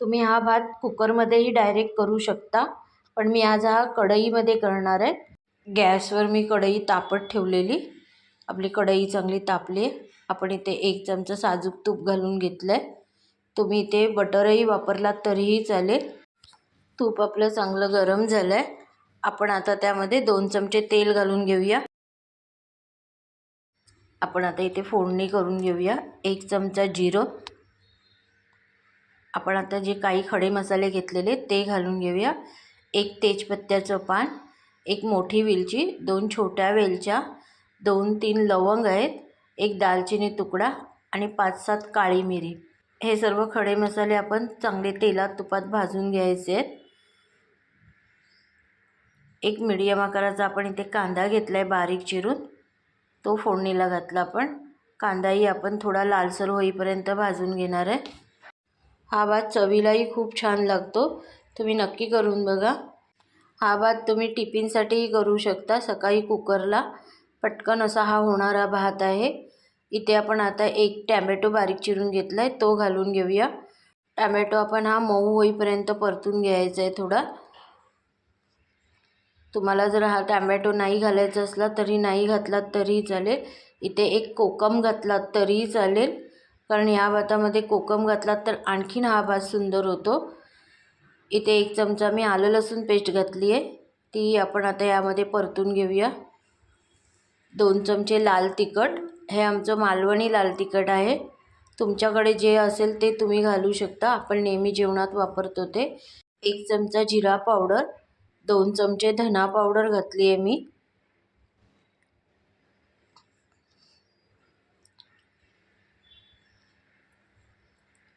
तुम्ही हा भात कुकरमध्येही डायरेक्ट करू शकता. पण मी आज हा कढईमध्ये करणार आहे. गॅसवर मी कढई तापत ठेवलेली. आपली कढई चांगली तापली आहे. आपण इथे एक चमचा साजूक तूप घालून घेतलं आहे तुम्ही इथे बटरही वापरलात तरीही चालेल. तूप आपलं चांगलं गरम झालं आहे आपण आता त्यामध्ये दोन चमचे तेल घालून घेऊया. आपण आता इथे फोडणी करून घेऊया. एक चमचा जिरं. आपण आता जे काही खडे मसाले घेतलेले ते घालून घेऊया. एक तेजपत्त्याचं पान एक मोठी वेलची दोन छोट्या वेलच्या दोन तीन लवंग आहेत एक दालचिनी तुकडा आणि पाच सात काळी मिरी. हे सर्व खडे मसाले आपण चांगले तेलात तुपात भाजून घ्यायचे आहेत. एक मिडियम आकाराचा आपण इथे कांदा घेतला आहे बारीक चिरून. तो फोडणीला घातला आपण. कांदाही आपण थोडा लालसर होईपर्यंत भाजून घेणार आहे. हा भात चवीलाही खूप छान लागतो. तुम्ही नक्की करून बघा. हा भात तुम्ही टिफिनसाठीही करू शकता. सकाळी कुकरला पटकन असा हा होणारा भात आहे. इथे आपण आता एक टॅमॅटो बारीक चिरून घेतला आहे तो घालून घेऊया. टॅमॅटो आपण हा मऊ होईपर्यंत परतून घ्यायचा आहे थोडा. तुम्हाला जर हा टॅमॅटो नाही घालायचा असला तरी नाही घातलात तरीही चालेल. इथे एक कोकम घातलात तरीही चालेल. कारण या भातामध्ये कोकम घातलात तर आणखीन हा भात सुंदर होतो. इथे एक चमचा मी आलं लसूण पेस्ट घातली आहे. ती आपण आता यामध्ये परतून घेऊया. दोन चमचे लाल तिखट. हे आमचं मालवणी लाल तिखट आहे. तुमच्याकडे जे असेल ते तुम्ही घालू शकता. आपण नेहमी जेवणात वापरतो ते. एक चमचा जिरा पावडर. दोन चमचे धना पावडर घातली आहे मी.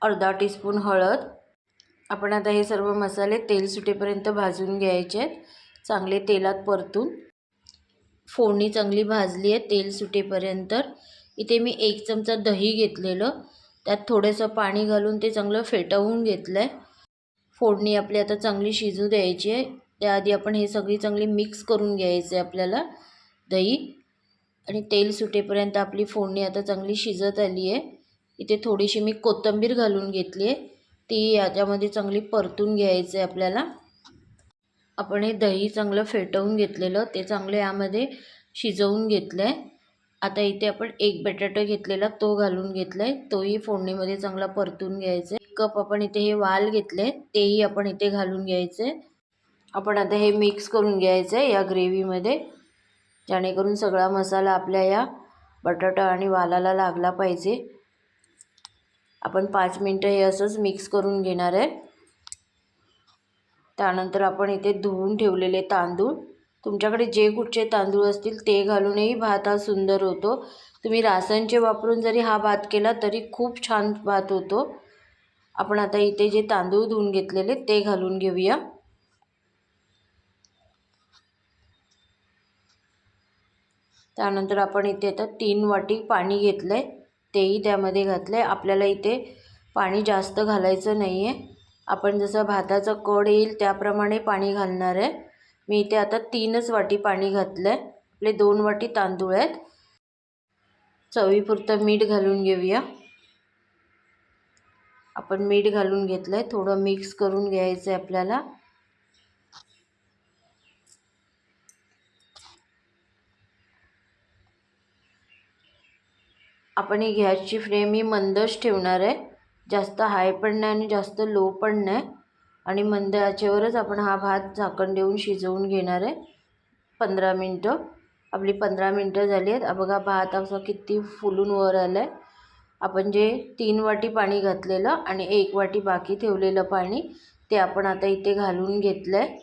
अर्धा टीस्पून हळद. आपण आता हे सर्व मसाले तेल सुटेपर्यंत भाजून घ्यायचे आहेत. चांगले तेलात परतून. फोडणी चांगली भाजली आहे तेल सुटेपर्यंत. इथे मी एक चमचा दही घेतलेलं. त्यात थोडंसं पाणी घालून ते चांगलं फेटवून घेतलं आहे फोडणी आपली आता चांगली शिजू द्यायची आहे. त्याआधी आपण हे सगळी चांगली मिक्स करून घ्यायचं आहे आपल्याला दही. आणि तेल सुटेपर्यंत आपली फोडणी आता चांगली शिजत आली आहे. इथे थोडीशी मी कोथिंबीर घालून घेतली आहे. ती याच्यामध्ये चांगली परतून घ्यायचं आहे आपल्याला. आपण हे दही चांगलं फेटवून घेतलेलं ते चांगलं यामध्ये शिजवून घेतलं आहे आता इथे आपण एक बटाटा घेतलेला तो घालून घेतला आहे तोही फोडणीमध्ये चांगला परतून घ्यायचा आहे. कप आपण इथे हे वाल घेतले तेही आपण इथे घालून घ्यायचे आपण आता हे मिक्स करून घ्यायचं आहे या ग्रेव्हीमध्ये. जेणेकरून सगळा मसाला आपल्या या बटाटा आणि वालाला लागला पाहिजे. आपण पाच मिनटं हे असंच मिक्स करून घेणार आहे. त्यानंतर आपण इथे धुवून ठेवलेले तांदूळ. तुमच्याकडे जे कुठचे तांदूळ असतील ते घालूनही भात हा सुंदर होतो. तुम्ही रासनचे वापरून जरी हा भात केला तरी खूप छान भात होतो. आपण आता इथे जे तांदूळ धुवून घेतलेले ते घालून घेऊया. त्यानंतर आपण इथे आता तीन वाटी पाणी घेतलं आहे तेही त्यामध्ये घातलं आहे आपल्याला इथे पाणी जास्त घालायचं नाही आहे आपण जसं भाताचा कड येईल त्याप्रमाणे पाणी घालणार आहे. मी इथे आता तीनच वाटी पाणी घातलं आहे आपले दोन वाटी तांदूळ आहेत. चवीपुरतं मीठ घालून घेऊया. आपण मीठ घालून घेतलं आहे थोडं मिक्स करून घ्यायचं आहे आपल्याला. आपण ही गॅसची फ्लेम ही मंदच ठेवणार आहे. जास्त हाय पण नाही आणि जास्त लो पण नाही. आणि मंद आचेवरच आपण हा भात झाकण देऊन शिजवून घेणार आहे. पंधरा मिनटं. आपली पंधरा मिनटं झाली आहेत. बघा भात असं किती फुलून वर आलं आहे आपण जे तीन वाटी पाणी घातलेलं आणि एक वाटी बाकी ठेवलेलं पाणी ते आपण आता इथे घालून घेतलं आहे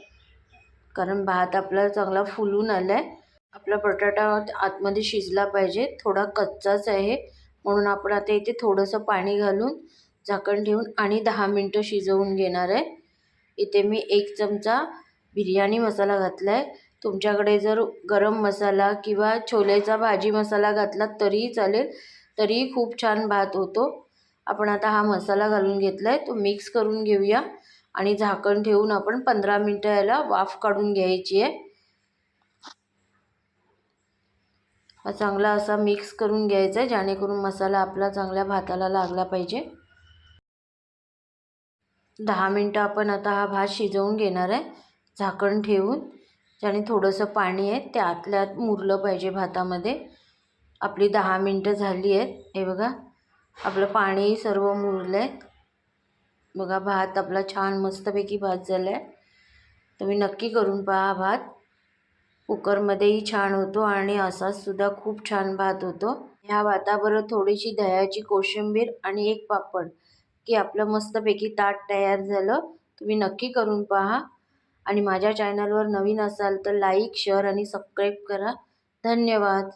कारण भात आपला चांगला फुलून आला आहे आपला बटाटा आतमध्ये शिजला पाहिजे. थोडा कच्चाच आहे. म्हणून आपण आता इथे थोडंसं पाणी घालून झाकण ठेवून आणि दहा मिनटं शिजवून घेणार आहे. इथे मी एक चमचा बिर्याणी मसाला घातला आहे तुमच्याकडे जर गरम मसाला किंवा छोलेचा भाजी मसाला घातला तरीही चालेल. तरीही खूप छान भात होतो. आपण आता हा मसाला घालून घेतला आहे तो मिक्स करून घेऊया आणि झाकण ठेवून आपण पंधरा मिनटं याला वाफ काढून घ्यायची आहे. हा चांगला असा मिक्स करून घ्यायचा आहे जेणेकरून मसाला आपला चांगल्या भाताला लागला पाहिजे. दहा मिनटं आपण आता हा भात शिजवून घेणार आहे झाकण ठेवून. ज्याने थोडंसं पाणी आहे ते आतल्या आत मुरलं पाहिजे भातामध्ये. आपली दहा मिनटं झाली आहेत हे बघा. आपलं पाणी सर्व मुरलं आहे बघा भात आपला छान मस्तपैकी भात झाला आहे तुम्ही नक्की करून पहा भात. कुकरमध्येही छान होतो आणि असासुद्धा खूप छान भात होतो. ह्या भाताबरोबर थोडीशी दह्याची कोशिंबीर आणि एक पापड की आपलं मस्तपैकी ताट तयार झालं. तुम्ही नक्की करून पहा. आणि माझ्या चॅनलवर नवीन असाल तर लाईक शेअर आणि सबस्क्राईब करा. धन्यवाद.